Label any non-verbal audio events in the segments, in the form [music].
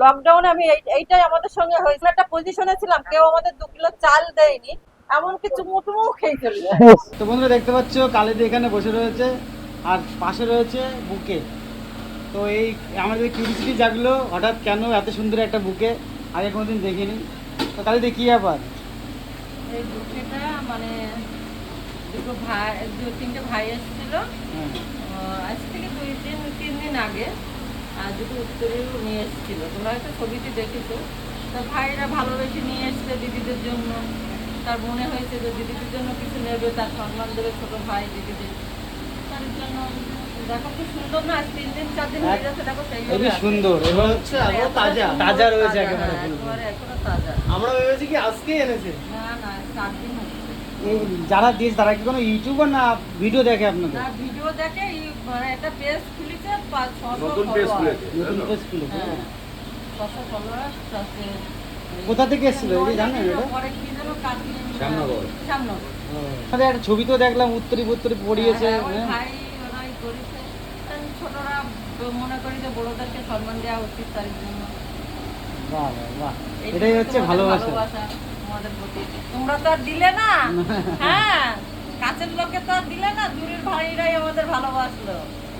লকডাউনে আমি এইটাই আমাদের সঙ্গে হয়েছিল। একটা পজিশনে ছিলাম কেউ আমাদের দু কিলো চাল দেয়নি এমন কিছু মুটুমু খেয়ে চলে তো বন্ধুরা দেখতে পাচ্ছ কালিদি এখানে বসে রয়েছে আর পাশে রয়েছে বুকে। তো এই আমাদের কিউরিসিটি জাগলো হঠাৎ কেন এত সুন্দর একটা বুকে? আগে কোনোদিন দেখিনি। তো কালিদি কি ব্যাপার? এই বুকেটা মানে দুটো ভাই দু তিনটে ভাই এসেছিল। হ্যাঁ। আহ, আজ থেকে দুই দিন তিন দিন আগে। দুটো উত্তরেও নিয়ে এসেছিল। তোমরা হয়তো ছবিতে দেখেছ। তা ভাইরা ভালোবেসে নিয়ে এসছে দিদিদের জন্য। তার মনে হয়েছে যে দিদিদের জন্য কিছু নেবে তার সম্মান দেবে ছোট ভাই দিদিদের। তার জন্য দেখো খুব সুন্দর না? তিন দিন চার দিন হয়ে যাচ্ছে দেখো সুন্দর। এবার হচ্ছে আরও এতটা তাজা। তাজা রয়েছে একেবারে হ্যাঁ। একেবারে এখনও তাজা। আমরা ভেবেছি কি আজকে এনেছে। না না চার দিন হচ্ছে যারা দিয়েছে তারা কি কোনো ইউটিউবার না ভিডিও দেখে আপনাদের? না ভিডিও দেখে মানে একটা পেজ খুলেছে নতুন পেজ খুলেছে। নতুন পেজ খুলেছে কোথা থেকে এসেছিল? এই জানেন এটা? শ্যামনগর। একটা ছবি তো দেখলাম উত্তরি উত্তরি পড়িয়েছে হ্যাঁ, হ্যাঁ। ভাই ওরাই করেছে। ছোটরা মনে করি যে বড়দেরকে সম্মান দেওয়া উচিত তার জন্য। বাহ বাহ বাহ। এটাই হচ্ছে ভালোবাসা। ভালোবাসা। তোমাদের প্রতি। তোমরা তো আর দিলে না। [laughs] হ্যাঁ কাছের লোকে তো আর দিলে না দূরের ভাইরাই আমাদের ভালোবাসলো।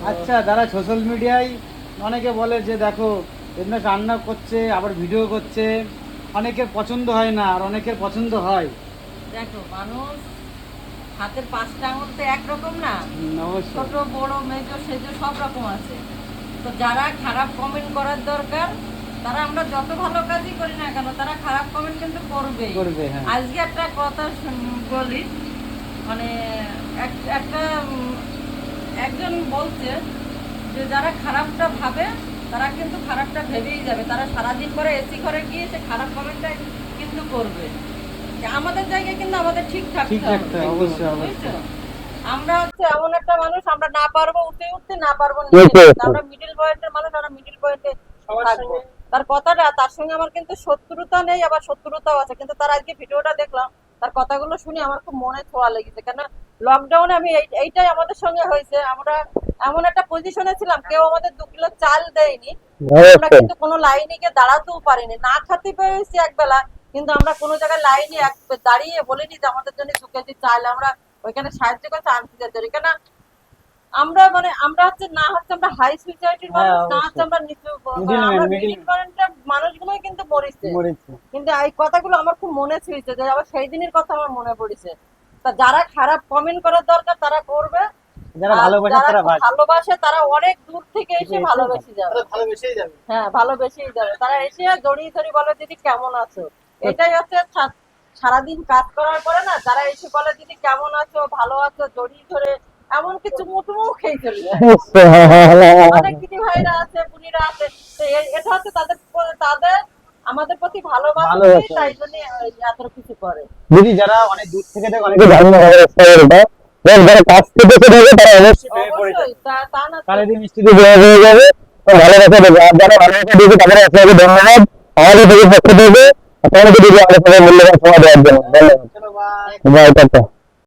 আচ্ছা যারা সোশ্যাল মিডিয়ায় অনেকে বলে যে দেখো এমনি রান্না করছে আবার ভিডিও করছে। অনেকের পছন্দ হয় না আর অনেকের পছন্দ হয়। দেখো মানুষ হাতের পাঁচটা আঙুল তো একরকম না। ছোট বড় মেজো সেজো সব রকম আছে। তো যারা খারাপ কমেন্ট করার দরকার তারা আমরা যত ভালো কাজই করি না কেন তারা খারাপ কমেন্ট কিন্তু করবে। করবে হ্যাঁ। আজকে একটা কথা বলি মানে একটা একজন বলছে যে যারা খারাপটা ভাবে তারা কিন্তু খারাপটা ভেবেই যাবে। তারা সারাদিন পরে এসি ঘরে গিয়ে সে খারাপ কমেন্টটা কিন্তু করবে। আমাদের জায়গায় কিন্তু আমাদের ঠিক থাকতে ঠিক হবে? আমরা হচ্ছে এমন একটা মানুষ আমরা না পারব উঠে উঠতে না পারব। আমরা মিডিল পয়েন্টের মানুষ আমরা মিডিল পয়েন্টে থাকব। তার কথাটা তার সঙ্গে আমার কিন্তু শত্রুতা নেই আবার শত্রুতাও আছে। কিন্তু তার আজকে ভিডিওটা দেখলাম তার কথাগুলো শুনে আমার খুব মনে ছোঁয়া লেগেছে। কেন লকডাউনে আমি এইটাই আমাদের সঙ্গে হয়েছে। আমরা এমন একটা পজিশনে ছিলাম কেউ আমাদের দু কিলো চাল দেয়নি। আমরা কিন্তু কোনো লাইনে গিয়ে দাঁড়াতেও পারিনি। না খাতে পেরেছি একবেলা কিন্তু আমরা কোনো জায়গায় লাইনে দাঁড়িয়ে বলিনি যে আমাদের জন্য দু কেজি চাল আমরা ওইখানে সাহায্য করতে আনতে যেতে কেন আমরা মানে আমরা হচ্ছে না হচ্ছে আমরা হাই সোসাইটির মানুষ হ্যাঁ, না হচ্ছে আমরা নিচু আমরা মিডিল মানুষগুলোই কিন্তু মরেছে। মরেছে। কিন্তু এই কথাগুলো আমার খুব মনে ছুঁয়েছে যে আবার সেই দিনের কথা আমার মনে পড়েছে। তা যারা খারাপ কমেন্ট করার দরকার তারা করবে। যারা ভালোবাসে তারা ভালোবাসে তারা অনেক দূর থেকে এসে এসে ভালোবেসে যাবে। ভালোবেসেই যাবে। হ্যাঁ ভালোবেসেই যাবে। তারা এসে জড়িয়ে ধরি বলে দিদি কেমন আছো? এটাই হচ্ছে সারাদিন কাজ করার পরে না যারা এসে বলে দিদি কেমন আছো? ভালো আছো? জড়িয়ে ধরে এমন কিছু খেয়ে চলে যায় অনেক দিদি ভাইরা আছে বুনিরা আছে এটা হচ্ছে তাদের তাদের আমাদের প্রতি ভালোবাসা। তাই জন্য এত কিছু করে। দিদি যারা অনেক দূর থেকে দেখে অনেকে অনেকে জানে না এটা। যারা কাছ থেকে দেখে তারা অবশ্যই প্রেমে পড়ে যায়। অবশ্যই তা- তা না তো- মিষ্টি যদি হয়ে যাবে। ভালোবাসা দেবে। আর যারা ভালোবাসা দিয়েছে তাদের আপনাকে ধন্যবাদ। আমাদের থেকে পক্ষ থেকে আপনাকে দিদি আমাদের মূল্যবান সময় দেওয়ার জন্য। ধন্যবাদ। Bye bye tata.